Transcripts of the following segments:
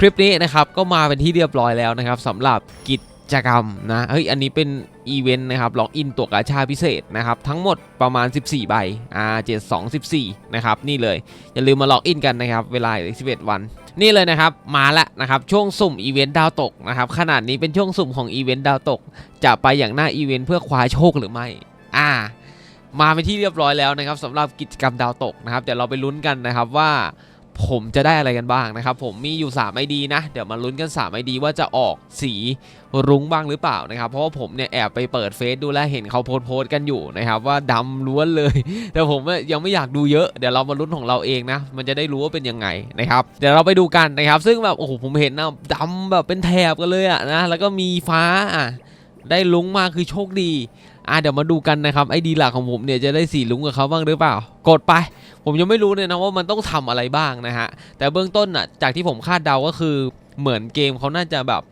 คลิปนี้นะครับก็มาเป็นที่เรียบร้อยแล้วนะครับสำหรับกิจกรรมนะเฮ้ยอันนี้เป็นอีเวนต์นะครับล็อกอินตัวกาชาพิเศษนะครับทั้งหมดประมาณ 14 ใบอ่า72 14นะครับนี่เลยอย่าลืมมาล็อกอินกันนะครับเวลาอีก11วัน นี่เลยนะครับมาแล้วนะครับช่วงสุ่มอีเวนต์ดาวตกนะครับขนาดนี้เป็นช่วงสุ่มของอีเวนต์ดาวตก จะไปอย่างหน้าอีเวนต์เพื่อคว้าโชคหรือไม่อ่ามาเป็นที่เรียบร้อยแล้วนะครับสำหรับกิจกรรมดาวตกนะครับเดี๋ยวเราไปลุ้นกันนะครับว่า ผมจะได้อะไรกันบ้างนะครับ ผมมีอยู่3 ID นะ เดี๋ยวมาลุ้นกัน3 ID ว่าจะออกสีรุ้งบ้างหรือเปล่านะครับ เพราะว่าผมเนี่ยแอบไปเปิดเฟซดูแลเห็นเขาโพสต์โพสกันอยู่นะครับว่าดำล้วนเลย แต่ผมยังไม่อยากดูเยอะเดี๋ยวเรามาลุ้นของเราเองนะ มันจะได้รู้ว่าเป็นยังไงนะครับเดี๋ยวเราไปดูกันนะครับ ซึ่งแบบโอ้โหผมเห็นนะดำแบบเป็นแถบกันเลยอะนะแล้วก็มีฟ้าอะได้ลุ้งมาคือโชคดี อะเดี๋ยวมาดูกันนะครับไอดีหลักของผมเนี่ยจะได้สีลุงกับเขาบ้างหรือเปล่ากดไป ผมยังไม่รู้เลยนะว่ามันต้องทำอะไรบ้างนะฮะแต่เบื้องต้นอะจากที่ผมคาดเดาก็คือเหมือนเกมเขาน่าจะแบบ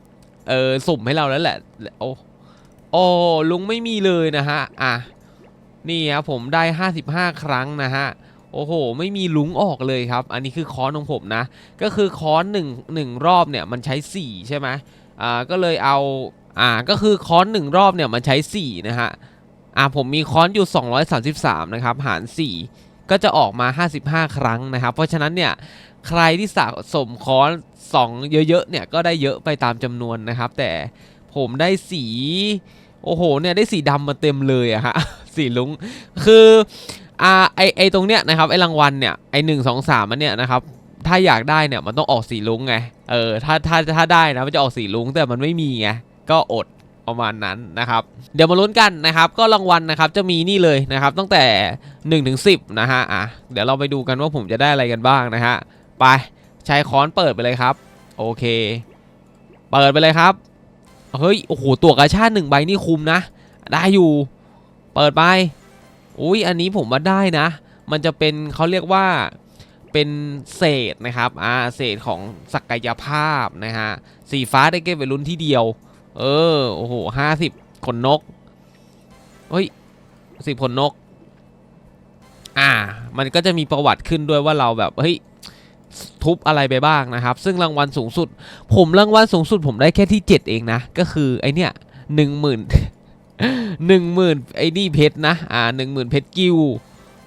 เออสุ่มให้เราแล้วแหละโอ้โอ้ลุงไม่มีเลยนะฮะอะนี่ครับผมได้ 55 ครั้งนะฮะโอ้โห ไม่มีลุงออกเลยครับ อันนี้คือค้อนของผมนะ ก็คือค้อนหนึ่งหนึ่งรอบเนี่ยมันใช้ 4 ใช่ไหมอ่าก็เลยเอา อ่าก็คือค้อนหนึ่งรอบเนี่ยมันใช้ 4 นะฮะอ่าผมมีค้อนอยู่ 233 นะครับ หาร 4 ก็จะออกมา 55 ครั้งนะครับ เพราะฉะนั้นเนี่ยใครที่สะสมค้อน 2 เยอะๆเนี่ยก็ได้เยอะไปตามจำนวนนะครับ แต่ผมได้สีโอ้โหเนี่ยได้สีดำมาเต็มเลยอะฮะสีลุงคืออ่าไอไอตรงเนี้ยนะครับไอรางวัลเนี่ยไอหนึ่งสองสามมันเนี่ยนะครับถ้าอยากได้เนี่ยมันต้องออกสีลุงไงเออถ้าถ้าถ้าได้นะมันจะออกสีลุงแต่มันไม่มีไง ก็อดประมาณนั้นนะครับ เดี๋ยวมาลุ้นกันนะครับ ก็รางวัลนะครับจะมีนี่เลยนะครับ ตั้งแต่1ถึง10นะฮะอะเดี๋ยวเราไปดูกันว่าผมจะได้อะไรกันบ้างนะฮะไปใช้ค้อนเปิดไปเลยครับ โอเค เปิดไปเลยครับเฮ้ยโอ้โหตัวกระชาติหนึ่งใบนี่คุ้มนะ ได้อยู่ เปิดไปอุ้ยอันนี้ผมว่าได้นะ มันจะเป็นเขาเรียกว่าเป็นเศษนะครับอ่าเศษของศักยภาพนะฮะสีฟ้าได้เก็บไว้ลุ้นที่เดียว เออ โอ้โหห้าสิบขนนก เฮ้ยสิบขนนก อ่า มันก็จะมีประวัติขึ้นด้วยว่าเราแบบ เฮ้ย ทุบอะไรไปบ้างนะครับ ซึ่งรางวัลสูงสุด ผมรางวัลสูงสุด ผมได้แค่ที่7เองนะ ก็คือไอเนี้ยหนึ่งหมื่นหนึ่งหมื่นไอ้นี่เพชรนะ อ่าหนึ่งหมื่นเพชรกิว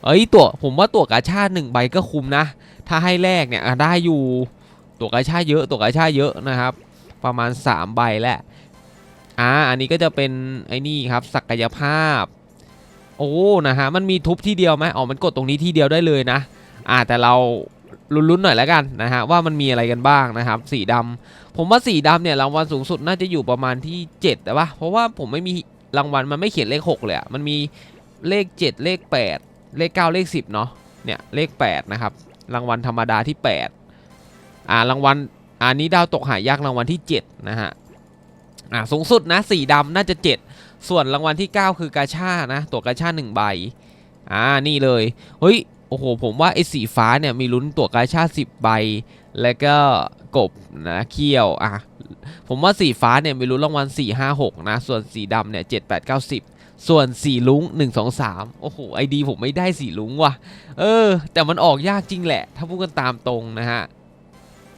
เอ้ยตัวผมว่าตัวกาชาหนึ่งใบก็คุ้มนะ ถ้าให้แรกเนี่ยได้อยู่ตัวกาชาเยอะตัวกาชาเยอะนะครับ ประมาณ 3 ใบแหละ อ่าอันนี้ก็จะเป็นไอ้นี่ครับศักยภาพ โอ้นะฮะมันมีทุบที่เดียวไหมอ๋อมันกดตรงนี้ที่เดียวได้เลยนะอ่าแต่เราลุ้นๆหน่อยแล้วกันนะฮะว่ามันมีอะไรกันบ้างนะครับ สีดำผมว่าสีดำเนี่ยรางวัลสูงสุดน่าจะอยู่ประมาณที่7แต่ว่าเพราะว่าผมไม่มีรางวัลมันไม่เขียนเลข 6 เลยอะมันมีเลข 7 เลข 8 เลข 9 เลข 10 เนาะเนี่ยเลข 8 นะครับ รางวัลธรรมดาที่ 8 อ่ารางวัลอันนี้ดาวตกหายากรางวัลที่ 7 นะฮะ อ่าสูงสุดนะสีดำน่าจะ 7 ส่วนรางวัลที่ 9 คือกาชานะ ตัวกาชา1ใบอ่านี่เลยเฮ้ยโอ้โหผมว่าไอ้สีฟ้าเนี่ยมีลุ้นตัวกาชา10ใบ แล้วก็กบนะเขี้ยวอะผมว่าสีฟ้าเนี่ยมีลุ้นรางวัล4 5 6นะส่วนสีดำเนี่ย7 8 9 10 ส่วนสีลุง1 2 3โอ้โหไอดีผมไม่ได้สีลุงว่ะเออ แต่มันออกยากจริงแหละ ถ้าพูดกันตามตรงนะฮะ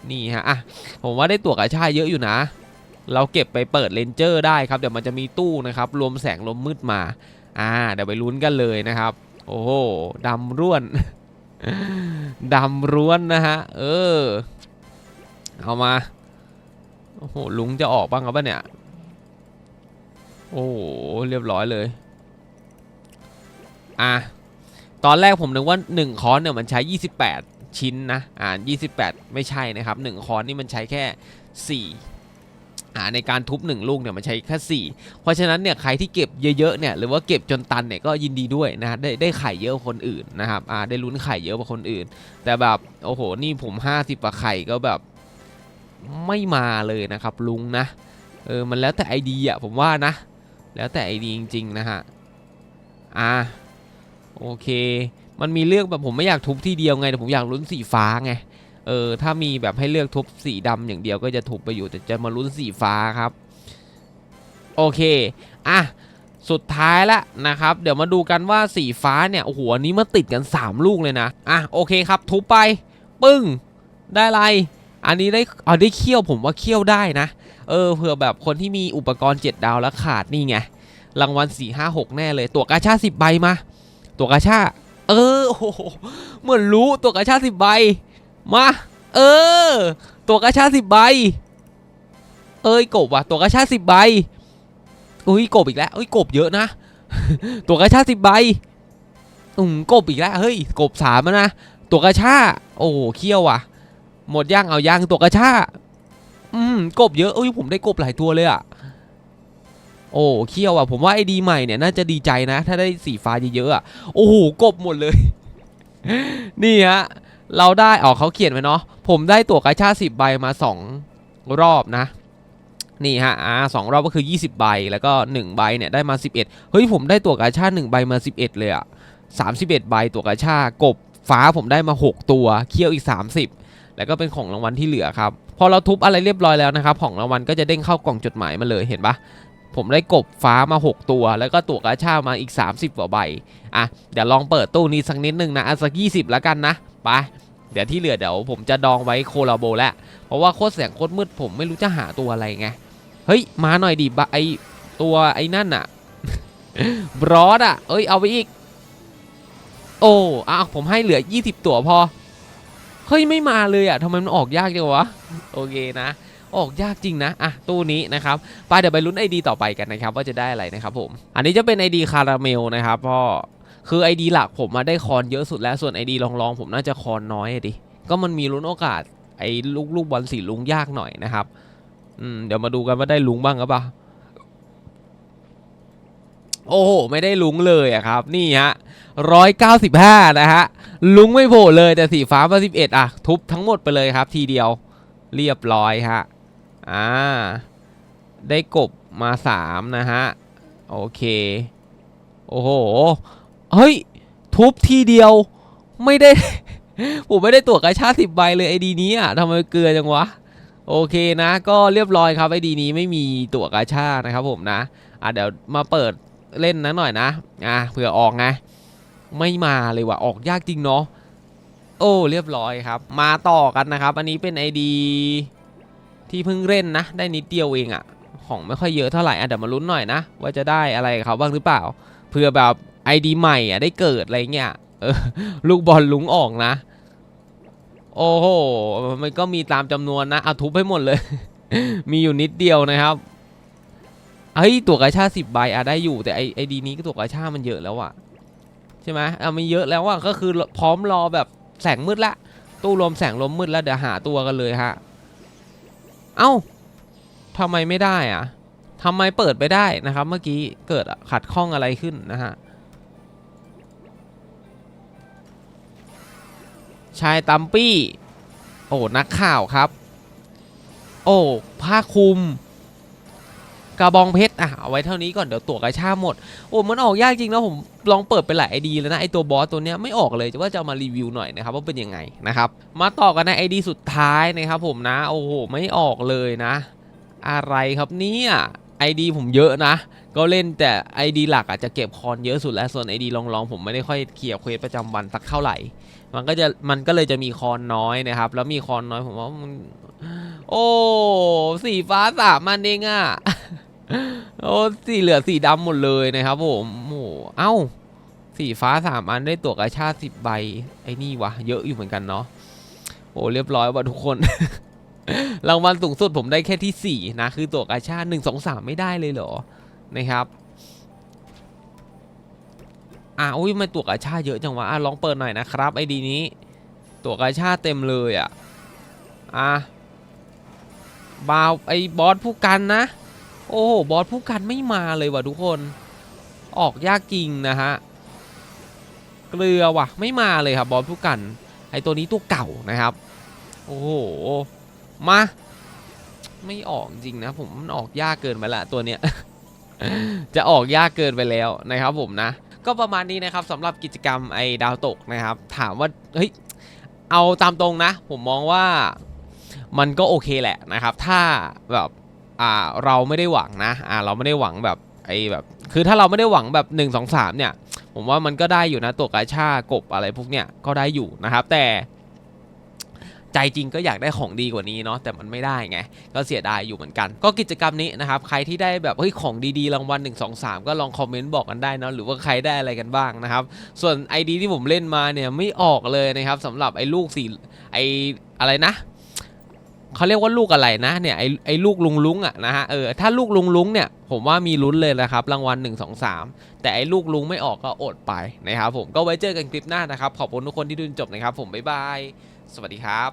นี่ฮะอะผมว่าได้ตัวกระชาเยอะอยู่นะ เราเก็บไปเปิดเลนเจอร์ได้ครับ เดี๋ยวมันจะมีตู้นะครับ รวมแสงลมมืดมา อ่า เดี๋ยวไปลุ้นกันเลยนะครับ โอ้โหดำร่วนดำร้วนนะฮะ เออ เอามา โอ้โห ลุงจะออกบ้างครับเนี่ย โอ้โหเรียบร้อยเลย อะ ตอนแรกผมนึกว่า 1 คอนเนี่ยมันใช้ 28 ชิ้นนะ อ่า28 ไม่ใช่นะครับ 1 คอนนี่มันใช้แค่ 4 อ่าในการทุบ1ลูกเนี่ยมันใช้แค่4เพราะฉะนั้นเนี่ยใครที่เก็บเยอะๆเนี่ยหรือว่าเก็บจนตันเนี่ยก็ยินดีด้วยนะฮะได้ได้ไข่เยอะกว่าคนอื่นนะครับอ่าได้ลุ้นไข่เยอะกว่าคนอื่น แต่แบบโอ้โหนี่ผม 50กว่าไข่ก็แบบไม่มาเลยนะครับลุงนะเออมันแล้วแต่ไอดีอะผมว่านะ แล้วแต่ไอดีจริงๆนะฮะอ่าโอเค มันมีเลือกแบบผมไม่อยากทุบที่เดียวไงแต่ผมอยากลุ้นสีฟ้าไง เออถ้ามีแบบให้เลือกทุบสีดำอย่างเดียวก็จะทุบไปอยู่แต่จะมาลุ้นสีฟ้าครับ โอเค อะ สุดท้ายละนะครับ เดี๋ยวมาดูกันว่าสีฟ้าเนี่ยโอ้โหอันนี้มาติดกัน 3 ลูกเลยนะ อะ โอเคครับ ทุบไป ปึ้ง ได้ไร อันนี้ได้เอาได้เคี่ยวผมว่าเคี่ยวได้นะ เออเผื่อแบบคนที่มีอุปกรณ์ 7 ดาวแล้วขาดนี่ไง รางวัล4 5 6 แน่เลย ตัวกาชา 10 ใบมา ตัวกาชา เออโอ้โหเหมือนรู้ตัวกาชา 10 ใบ มา เออ ตัวกาชา10ใบ เอ้ยกบว่ะ ตัวกาชา10ใบ อุ้ยกบอีกแล้วอุ้ยกบเยอะนะ ตัวกาชา10ใบ อืมกบอีกแล้ว เฮ้ย กบสามนะ ตัวกระชาโอ้เขี้ยวว่ะ หมดย่างเอาย่างตัวกระชาอืมกบเยอะเอ้ยผมได้กบหลายตัวเลยอะโอ้เขี้ยวอะผมว่าไอ้ดีใหม่เนี่ยน่าจะดีใจนะ ถ้าได้สีฟ้าเยอะๆอะโอ้โหกบหมดเลย นี่ฮะ เราได้อ๋อเขาเขียนไว้เนาะผมได้ตัวกระชาสิบใบมาสองรอบนะ นี่ฮะอ่าสองรอบก็คือ 20 ใบแล้วก็ 1 ใบเนี่ยได้มา 11 เฮ้ยผมได้ตัวกระชา1ใบมา 11 เลยอะ31 ใบตัวกระชากบฟ้าผมได้มา 6 ตัวเคี่ยวอีก 30 แล้วก็เป็นของรางวัลที่เหลือครับพอเราทุบอะไรเรียบร้อยแล้วนะครับของรางวัลก็จะเด้งเข้ากล่องจดหมายมาเลยเห็นปะผมได้กบฟ้ามา 6 ตัว แล้วก็ตัวกระชามาอีก 30 กว่าใบ อะ เดี๋ยวลองเปิดตู้นี้สักนิดนึงนะอะสัก 20 แล้วกันนะ ไปเดี๋ยวที่เหลือเดี๋ยวผมจะดองไว้โคลาโบแล้ว เพราะว่าโคตรแสงโคตรมืดผมไม่รู้จะหาตัวอะไรไง เฮ้ย มาหน่อยดิบไอตัวไอ้นั่นอะบรอดอะเอ้ยเอาไปอีก โอ้อ้าผมให้เหลือ 20 ตัวพอ เฮ้ยไม่มาเลยอะทำไมมันออกยากจังวะ โอเคนะ ออกยากจริงนะ อะ ตู้นี้นะครับ ไปเดี๋ยวไปลุ้นไอดีต่อไปกันนะครับ ว่าจะได้อะไรนะครับผม อันนี้จะเป็นไอดีคาราเมลนะครับพ่อ คือไอดีหลักผมมาได้คอนเยอะสุดแล้วส่วนไอดีรองๆ ผมน่าจะคอนน้อยอะดิก็มันมีลุ้นโอกาสไอ้ลูกลูกบอลสีลุงยากหน่อยนะครับอืมเดี๋ยวมาดูกันว่าได้ลุงบ้างหรือเปล่าโอ้โหไม่ได้ลุงเลยอะครับ นี่ฮะร้อยเก้าสิบห้านะฮะลุงไม่โผล่เลยแต่สีฟ้ามาสิบเอ็ดอะทุบทั้งหมดไปเลยครับ ทีเดียวเรียบร้อยฮะอ่าได้กบมาสามนะฮะโอเค โอ้โห เฮ้ย ทุบทีเดียวไม่ได้ ผมไม่ได้ตัวกระชาสิบใบเลยไอดีนี้อะทำไมเกลือจังวะ โอเคนะ ก็เรียบร้อยครับไอดีนี้ไม่มีตั๋วกาชานะครับผมนะ อะเดี๋ยวมาเปิดเล่นนะหน่อยนะ อะเผื่อออกไงไม่มาเลยว่ะออกยากจริงเนาะโอ้เรียบร้อยครับ มาต่อกันนะครับ อันนี้เป็น ID ที่เพิ่งเล่นนะ ได้นิดเดียวเองอะของไม่ค่อยเยอะเท่าไหร่อะเดี๋ยวมาลุ้นหน่อยนะ ว่าจะได้อะไรกับเขาบ้างหรือเปล่าเพื่อแบบ ID ใหม่อะได้เกิดอะไรเงี้ยเออลูกบอลลุงออกนะ โอ้โหมันก็มีตามจำนวนนะเอาทุบให้หมดเลย มีอยู่นิดเดียวนะครับเฮ้ยตัวกระชาสิบใบอะได้อยู่แต่ไอไอดีนี้ก็ตัวกระชามันเยอะแล้วอะใช่ไหมอะมันเยอะแล้วอะก็คือพร้อมรอแบบแสงมืดละตู้ลมแสงลมมืดแล้วเดี๋ยวหาตัวกันเลยฮะเอ้าทำไมไม่ได้อะทำไมเปิดไปได้นะครับ เมื่อกี้เกิดขัดข้องอะไรขึ้นนะฮะ ชายตัมปี้ โอ้ นักข่าวครับ โอ้ผ้าคลุม กระบองเพชรอะเอาไว้เท่านี้ก่อนเดี๋ยวตั๋วกระชาหมด โอ้ มันออกยากจริงนะผมลองเปิดไปหลายไอดีแล้วนะไอตัวบอสตัวเนี้ยไม่ออกเลยจะว่าจะเอามารีวิวหน่อยนะครับว่าเป็นยังไงนะครับ มาต่อกันในไอดีสุดท้ายนะครับผมนะ โอ้โหไม่ออกเลยนะ อะไรครับเนี่ยไอดีผมเยอะนะ ก็เล่นแต่ไอดีหลักอาจจะเก็บคอนเยอะสุดแล้วส่วนไอดีลองๆผมไม่ได้ค่อยเคลียเควสประจำวันสักเท่าไหร่ มันก็จะมันก็เลยจะมีคอนน้อยนะครับ แล้วมีคอนน้อยผมว่ามันโอ้สีฟ้าสามันเองอะโอ้สีเหลือสีดำหมดเลยนะครับผมโอ้เอ้า สีฟ้าสามอันได้ตัวกระชาสิบใบไอ้นี่วะเยอะอยู่เหมือนกันเนาะโอ้เรียบร้อยว่ะทุกคน รางวัลสูงสุดผมได้แค่ที่สี่นะคือตัวกระชาหนึ่งสองสามไม่ได้เลยเหรอนะครับ อะอุ้ยมันตัวกระชาเยอะจังวะอะลองเปิดหน่อยนะครับไอดีนี้ ตัวกระชาเต็มเลยอะอะบาวไอบอสผู้กันนะ โอ้โหบอสผู้กันไม่มาเลยว่ะทุกคน ออกยากจริงนะฮะเกลือว่ะไม่มาเลยครับบอสผู้กัน ไอตัวนี้ตัวเก่านะครับ โอ้โหมาไม่ออกจริงนะ ผมมันออกยากเกินไปละตัวเนี้ยจะออกยากเกินไปแล้วนะครับผมนะ ก็ประมาณนี้นะครับสำหรับกิจกรรมไอ้ดาวตกนะครับ ถามว่าเฮ้ยเอาตามตรงนะ ผมมองว่ามันก็โอเคแหละนะครับ ถ้าแบบอ่าเราไม่ได้หวังนะอ่าเราไม่ได้หวังแบบไอ้แบบ คือถ้าเราไม่ได้หวังแบบ 1 2 3 เนี่ย ผมว่ามันก็ได้อยู่นะตัวกาชากบอะไรพวกเนี้ยก็ได้อยู่นะครับ แต่ ใจจริงก็อยากได้ของดีกว่านี้เนาะแต่มันไม่ได้ไงก็เสียดายอยู่เหมือนกัน ก็กิจกรรมนี้นะครับใครที่ได้แบบเฮ้ยของดีๆรางวัล1 2 3 ก็ลองคอมเมนต์บอกกันได้เนอะหรือว่าใครได้อะไรกันบ้างนะครับส่วน ID ที่ผมเล่นมาเนี่ยไม่ออกเลยนะครับสำหรับไอ้ลูกสี่ไอ้อะไรนะเขาเรียกว่าลูกอะไรนะเนี่ยไอ้ไอ้ลูกลุงลุงอะนะฮะเออถ้าลูกลุงลุงเนี่ยผมว่ามีลุ้นเลยนะครับรางวัล 1 2 3 แต่ไอ้ลูกลุงไม่ออกก็อดไปนะครับผมก็ไว้เจอกันคลิปหน้านะครับ ขอบคุณทุกคนที่ดูจนจบนะครับ ผมบ๊ายบาย สวัสดีครับ